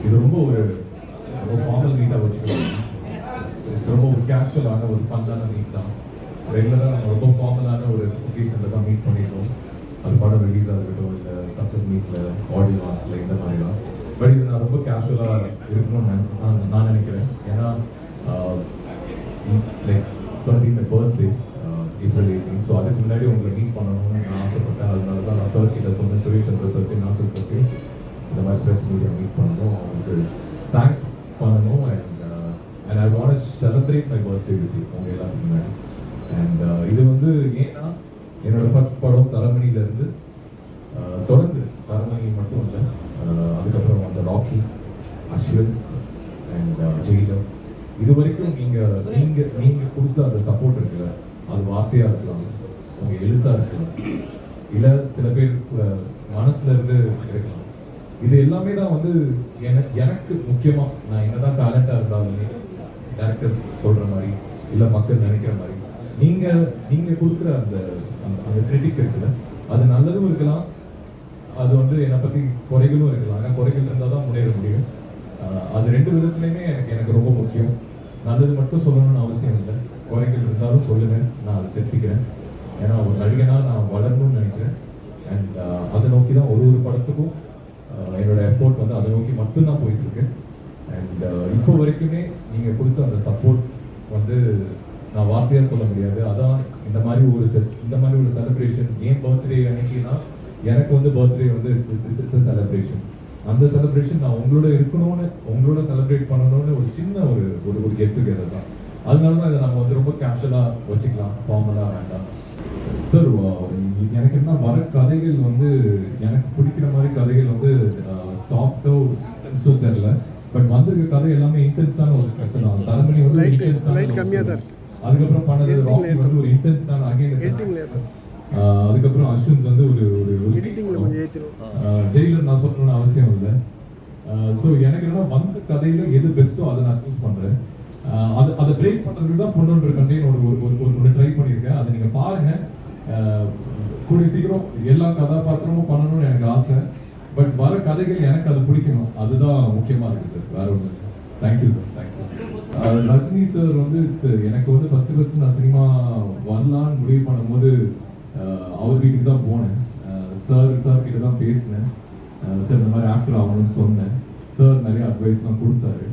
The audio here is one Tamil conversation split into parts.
இது ரொம்ப ஒரு ரொம்ப ஃபார்மல் மீட்டாக வச்சுக்கலாம். இட்ஸ் ரொம்ப ஒரு கேஷுவலான ஒரு ஃபன்னான மீட் தான். ரெகுலராக நாங்கள் ரொம்ப ஃபார்மலான ஒரு ஒகேஷனில் தான் மீட் பண்ணியிருக்கோம் அது படம் ரிலீஸ் ஆகட்டும் இல்லை சக்ஸஸ் மீட்டில் ஆடியோ லான்ச்சில் இந்த மாதிரிலாம். பட் இது நான் ரொம்ப கேஷுவலாக இருக்கணும்னு நான் நான் நினைக்கிறேன். ஏன்னா like be my birthday April eighteen so அதுக்கு முன்னாடி உங்களை மீட் பண்ணணும்னு நான் ஆசைப்பட்டேன். அதனால தான் நான் சார் கிட்ட சொன்னேன் சுரேஷ் சந்திர சர்க்கு நாசர் சர்க்கு இந்த மாதிரி ப்ரெஸ் மீடியா மீட் பண்ணேன். தேங்க்ஸ் பண்ணணும் and and I want celebrate my birthday with you உங்க எல்லாத்துக்குமே அண்ட் uh, இது வந்து ஏன்னா என்னோட ஃபர்ஸ்ட் படம் தலைமணியிலேருந்து uh, தொடர்ந்து தரமணி மட்டும் இல்லை uh, அதுக்கப்புறம் அந்த ராக்கி அஸ்வன்ஸ் அண்ட் ஜெயிலம் இது வரைக்கும் நீங்கள் நீங்கள் நீங்கள் கொடுத்த அந்த சப்போர்ட் இருக்குல்ல அது வார்த்தையாக இருக்கலாம் உங்கள் எழுத்தாக இருக்கலாம். இல்லை சில பேர் மனசுலேருந்து மனசுல இருந்து இருக்கலாம் இது எல்லாமே தான் வந்து எனக்கு எனக்கு முக்கியமாக நான் என்னதான் டேலண்டாக இருந்தாலுமே டேரக்டர்ஸ் சொல்கிற மாதிரி இல்லை மக்கள் நினைக்கிற மாதிரி நீங்கள் நீங்கள் கொடுக்குற அந்த அந்த- கிரிட்டிக் இருக்குல்ல அது நல்லதும் இருக்கலாம் அது வந்து என்னை பற்றி குறைகளும் இருக்கலாம். ஏன்னா குறைகள் இருந்தால் தான் முன்னேற முடியும். அது ரெண்டு விதத்துலையுமே எனக்கு எனக்கு ரொம்ப முக்கியம். நல்லது மட்டும் சொல்லணும்னு அவசியம் இல்லை. குறைகள் இருந்தாலும் சொல்லுவேன் நான் அதை திருத்திக்கிறேன். ஏன்னா ஒரு நடிகனாக நான் வளரணும்னு நினைக்கிறேன். அண்ட் அதை நோக்கி தான் ஒரு ஒரு படத்துக்கும் என்னோட எஃபோர்ட் வந்து அதை நோக்கி மட்டும்தான் போயிட்டுருக்கு. அண்ட் இப்போ வரைக்குமே நீங்கள் கொடுத்த அந்த சப்போர்ட் வந்து நான் வார்த்தையாக சொல்ல முடியாது. அதான் இந்த மாதிரி ஒரு செ- இந்த மாதிரி ஒரு செலிப்ரேஷன் ஏன் பர்த்டே அன்னைக்குன்னா எனக்கு வந்து பர்த்டே வந்து இட்ஸ் இட்ஸ் செலிப்ரேஷன் அந்த செலிப்ரேஷன் நான் உங்களோட இருக்கணும்னு உங்களோட செலிப்ரேட் பண்ணணும்னு ஒரு சின்ன ஒரு ஒரு ஒரு கெட் டுகெதர் தான். அதனால தான் இதை நம்ம வந்து ரொம்ப கேஷுவலாக வச்சுக்கலாம் ஃபார்மலாக வேண்டாம். சார் எனக்கு என்ன வர கதைகள் வந்து எனக்கு பிடிக்கிற மாதிரி கதைகள் வந்து சாஃப்டோ இன்டென்ஸோ தெரியல. பட் வந்திருக்க கதை எல்லாமே இன்டென்ஸான ஒரு ஸ்கிரிப்ட் தான். தரமணி வந்து. இருக்கு. அதுக்கப்புறம் பண்ணது ராக்கி வந்து ஒரு இன்டென்ஸான அகைன் அதுக்கப்புறம் அஸ்வின்ஸ் வந்து ஒரு ஒரு ஜெயிலர் நான் சொல்லணும்னு அவசியம் இல்லை. ஸோ எனக்கு என்னன்னா வந்த கதையில எது பெஸ்ட்டோ அதை நான் சூஸ் பண்றேன். அது அதை பிரேக் பண்றதுக்கு தான் பொண்ணுன்ற கண்டெயின் ஒரு ஒரு ட்ரை பண்ணியிருக்கேன். அதை நீங்க பாருங்க. ஆஹ் கூடிய சீக்கிரம் எல்லா கதாபாத்திரமும் பண்ணணும்னு எனக்கு ஆசை. பட் வர கதைகள் எனக்கு அது பிடிக்கணும். அதுதான் முக்கியமா இருக்கு சார் வேற ஒன்று thank you sir thank you Rajini sir வந்து எனக்கு வந்து ஃபர்ஸ்ட் ஃபர்ஸ்ட் நான் சினிமா வரலான்னு முடிவு பண்ணும்போது அவர் வீட்டுக்கு தான் போனேன். சார் சார் கிட்ட தான் பேசினேன். சார் இந்த மாதிரி ஆக்டர் ஆகணும்னு சொன்னேன். சார் நிறைய அட்வைஸ்லாம் கொடுத்தாரு.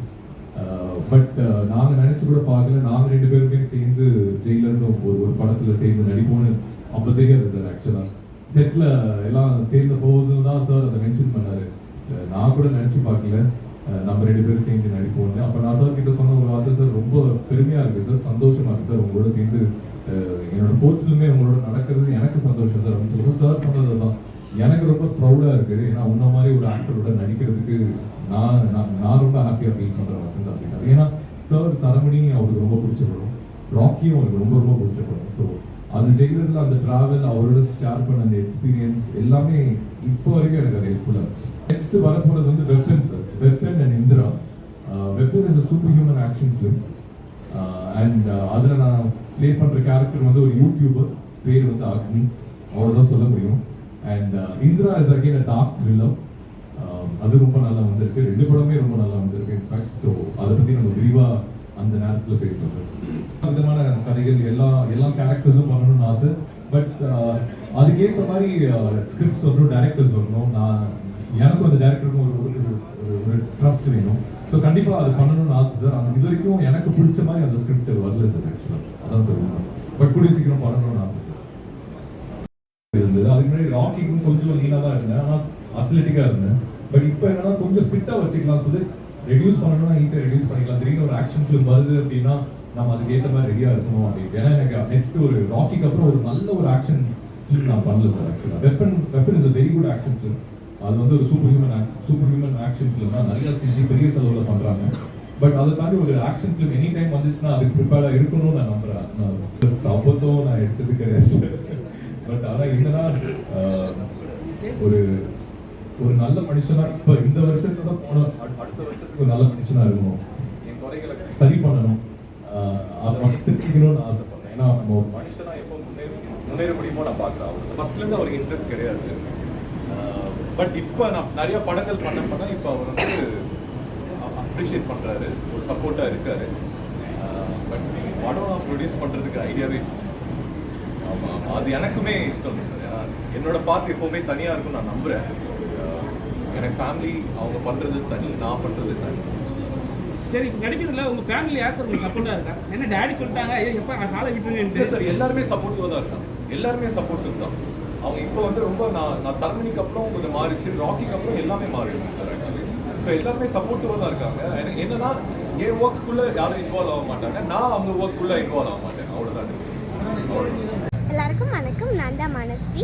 பட் நாங்கள் நினைச்சு கூட பார்க்கல. நாங்கள் ரெண்டு பேருமே சேர்ந்து ஜெயிலர்னு ஒரு ஒரு படத்துல சேர்ந்து நடிப்போம்னு அப்போதைக்கு அது சார் ஆக்சுவலாக செட்டில் எல்லாம் சேர்ந்த போது தான் சார் அதை மென்ஷன் பண்ணார். நான் கூட நினச்சி பார்க்கல. நம்ம ரெண்டு பேரும் சேர்ந்து நடிப்போம்னு. அப்போ நான் சார் கிட்ட சொன்ன ஒரு வார்த்தை சார் ரொம்ப பெருமையாக இருக்குது சார் சந்தோஷமாக இருக்குது சார் உங்களோட சேர்ந்து என்னோட ஸ்போர்ட்ஸ்லுமே உங்களோட நடக்கிறது எனக்கு சந்தோஷம் சார் அப்படின்னு சொல்லுவோம் சார் சொன்னது தான். எனக்கு ரொம்ப ப்ரௌடாக இருக்குது ஏன்னா உன்ன மாதிரி ஒரு ஆக்டரோட நடிக்கிறதுக்கு நான் நான் நான் ரொம்ப ஹாப்பியாக ஃபீல் பண்ணுறேன் வசந்த் அப்படின்னா ஏன்னா சார் தரமணி அவருக்கு ரொம்ப பிடிச்ச படம். ராக்கியும் அவருக்கு ரொம்ப ரொம்ப பிடிச்ச படம். ஸோ அது ஜெயிலர்ல அந்த ட்ராவல் அவரோட ஷேர் பண்ண அந்த எக்ஸ்பீரியன்ஸ் எல்லாமே இப்போ வரைக்கும் எனக்கு அது ஹெல்ப்ஃபுல்லாக நெக்ஸ்ட் வரப்போகிறது வந்து weapon sir weapon and Indira weapon is a super human action film and அதில் நான் ப்ளே பண்ணுற கேரக்டர் வந்து ஒரு யூடியூபர் பேர் வந்து அக்னி அவ்வளவுதான் சொல்ல முடியும். And Indira is again a dark thriller அது ரொம்ப நல்லா வந்திருக்கு. ரெண்டு படமே ரொம்ப நல்லா வந்திருக்கு இன்ஃபேக்ட் ஸோ அதை பற்றி நம்ம விரிவாக அந்த நேரத்துல பேசலாம் சார் விதமான கதைகள் எல்லா எல்லா கேரக்டர்ஸும் பண்ணணும்னு ஆசை. பட் uh, அதுக்கேற்ற மாதிரி ஸ்கிரிப்ட்ஸ் வரணும் டேரக்டர்ஸ் வரணும். நான் எனக்கும் அந்த டேரக்டருக்கும் ஒரு ஒரு- ட்ரஸ்ட் வேணும். ஸோ கண்டிப்பாக அது பண்ணணும்னு ஆசை சார் அந்த இது வரைக்கும் எனக்கு பிடிச்ச மாதிரி அந்த ஸ்கிரிப்ட் வரல சார் ஆக்சுவலாக அதான் சார் பட் கூடிய சீக்கிரம் பண்ணணும்னு ஆசை சார் இருந்தது. அதுக்கு முன்னாடி ராக்கிக்கும் கொஞ்சம் லீனாக தான் இருந்தேன். ஆனால் அத்லெட்டிக்காக இருந்தேன். பட் இப்போ என்னன்னா கொஞ்சம் ஃபிட்டாக வச்சுக்கலாம் சொல்லி ரெடியூஸ் பண்ணணும்னா ஈஸியாக ரெடியூஸ் பண்ணிக்கலாம். திடீர்னு ஒரு ஆக்ஷன் ஃபிலிம் வருது அப்படின்னா நம்ம அதுக்கு ஏற்ற மாதிரி ரெடியாக இருக்கணும் அப்படின்னு ஏன்னா எனக்கு நெக்ஸ்ட் ஒரு ராக்கிக்கு அப்புறம் ஒரு நல்ல ஒரு ஆக்ஷன் ஃபிலிம் நான் பண்ணல சார் ஆக்சுவலாக weapon weapon is a very good action film அது வந்து ஒரு super human super human action film தான். நிறையா செஞ்சு பெரிய செலவில் பண்ணுறாங்க பட் அதை தாண்டி ஒரு ஆக்ஷன் ஃபிலிம் எனி டைம் வந்துச்சுன்னா அதுக்கு ப்ரிப்பேர்டாக இருக்கணும்னு நான் நம்புறேன். அப்போதும் நான் எடுத்தது கிடையாது. பட் ஆனால் என்னன்னா ஒரு ஒரு நல்ல மனுஷனா இப்ப இந்த வருஷத்தோட போன அடு- அடுத்த வருஷத்துக்கு ஒரு நல்ல மனுஷனா இருக்கணும். என் குறைகளை சரி பண்ணணும். அதை வந்து திருத்திக்கணும்னு ஆசைப்படுறேன். ஏன்னா நம்ம ஒரு மனுஷனா எப்போ முன்னேற முன்னேற முடியுமோ நான் பார்க்குறேன் அவர் ஃபர்ஸ்ட்ல இருந்து அவருக்கு இன்ட்ரெஸ்ட் கிடையாது. பட் இப்போ நான் நிறைய படங்கள் பண்ண பண்ண இப்போ அவர் வந்து அப்ரிஷியேட் பண்ணுறாரு ஒரு சப்போர்ட்டாக இருக்காரு. பட் படம் நான் ப்ரொடியூஸ் பண்ணுறதுக்கு ஐடியாவே ஆமாம் அது எனக்குமே இஷ்டம் இல்லை சார் ஏன்னா என்னோட பாத்து எப்போவுமே தனியாக இருக்கும் நான் நம்புகிறேன் எனக்கு ஃபேமிலி அவங்க பண்ணுறது தனி நான் பண்ணுறது தனி. சரி நடிக்கிறதுல உங்க ஃபேமிலி யார் சார் உங்களுக்கு சப்போர்ட்டா இருக்கா? என்ன டேடி சொல்லிட்டாங்க? ஐயோ எப்ப நான் காலை இல்லை விட்டுருங்கன்ட்டு சார் எல்லாருமே சப்போர்ட்டிவாக தான் இருக்காங்க. எல்லாருமே சப்போர்ட்டிவ் தான். அவங்க இப்போ வந்து ரொம்ப நான் நான் தரமணிக்கு அப்புறம் கொஞ்சம் மாறிச்சு ராக்கிக்கு அப்புறம் எல்லாமே மாறிடுச்சு சார் ஆக்சுவலி ஸோ எல்லாருமே சப்போர்ட்டிவாக தான் இருக்காங்க. எனக்கு என்னன்னா என் ஒர்க்குள்ளே யாரும் இன்வால்வ் ஆக மாட்டாங்க. நான் அவங்க ஒர்க்குள்ளே இன்வால்வ் ஆக மாட்டேன். அவ்வளோதான் அவ்வளோதான் எல்லாருக்கும் வணக்கம். நான் தான் மனஸ்வி.